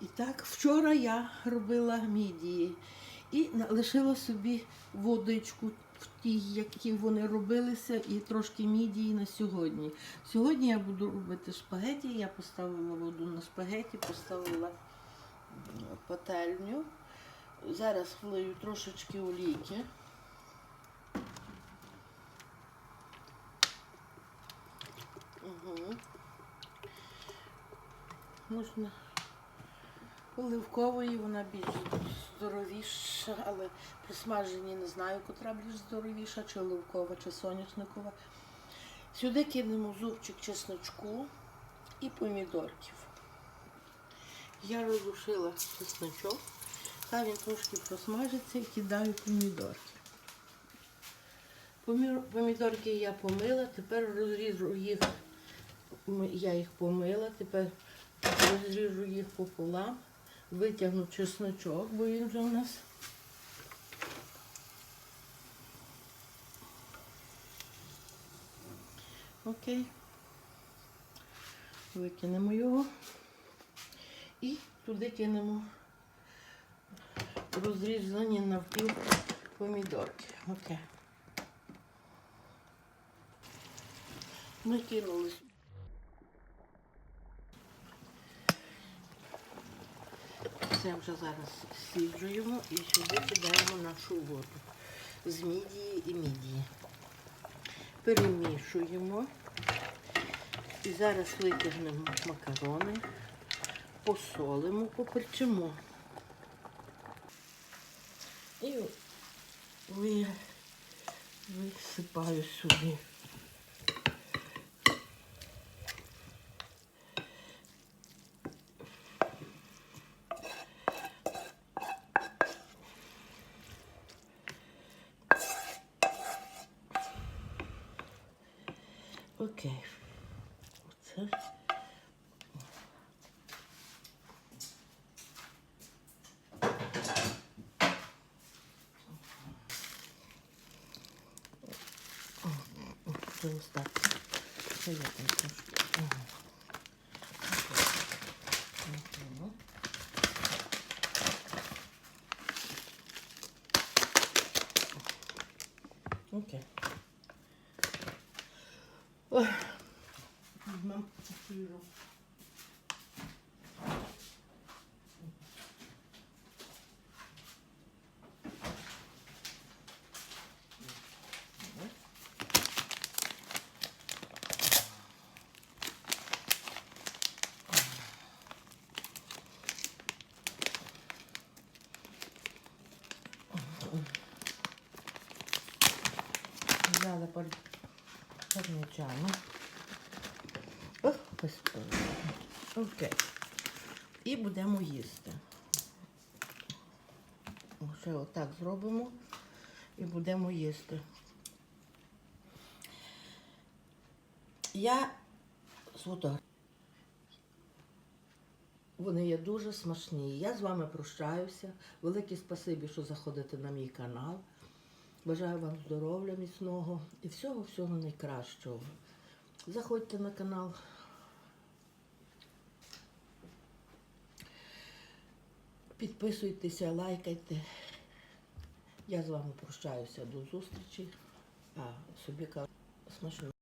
І так, вчора я робила мідії і лишила собі водичку в тій, які вони робилися, і трошки мідії на сьогодні. Сьогодні я буду робити шпагеті. Я поставила воду на шпагеті, поставила пательню. Зараз влию трошечки олійки. Угу. Можна оливкової, вона більш здоровіша, але при смаженні не знаю, котра більш здоровіша, чи оливкова, чи соняшникова. Сюди кинемо зубчик чесночку і помідорків. Я розрушила чесночок, хай він трошки просмажиться і кидаю помідорки. Помідорки я помила, тепер розріжу їх, я їх помила, тепер розріжу їх пополам, витягну чесночок, бо він вже у нас. Окей. Викинемо його і туди кинемо розрізані навпіл помідорки. Окей. Ми кинули. Це вже зараз сіджуємо і сюди кидаємо нашу воду з мідії і мідії. Перемішуємо. І зараз витягнемо макарони, посолимо, поперчимо. І висипаю сюди. Окей. Оце. Це ось так. Це я там трошки. Ага. Ой. Візьмемо сиру. Взяла пар- парміджану. Ох. Окей. І будемо їсти. Ще отак зробимо і будемо їсти. Я сфотографую. Вони є дуже смачні. Я з вами прощаюся. Велике спасибі, що заходите на мій канал. Бажаю вам здоров'я міцного і всього-всього найкращого. Заходьте на канал. Підписуйтеся, лайкайте. Я з вами прощаюся до зустрічі. А собі кажу смачного.